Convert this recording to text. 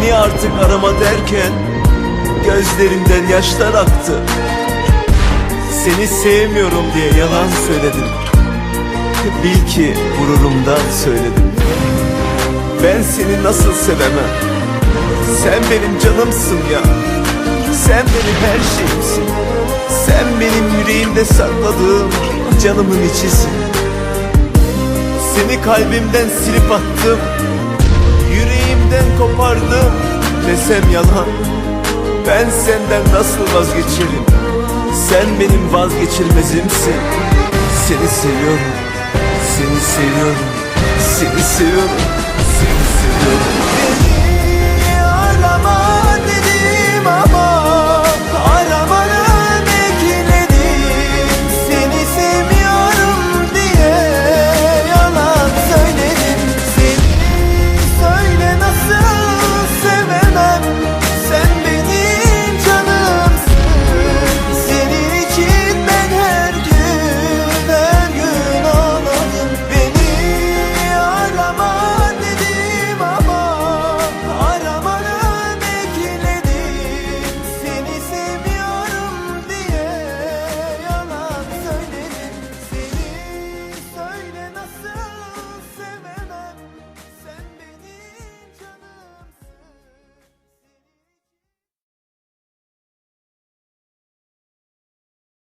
Seni artık arama derken Gözlerimden yaşlar aktı. Seni sevmiyorum diye yalan söyledim. Bil ki gururumdan söyledim. Ben seni nasıl sevemem? Sen benim canımsın ya. Sen benim her şeyimsin. Sen benim yüreğimde sakladığım canımın içisin. Seni kalbimden silip attım Desem yalan Ben senden nasıl vazgeçerim? Sen benim vazgeçilmezimsin. Seni seviyorum Seni seviyorum Seni seviyorum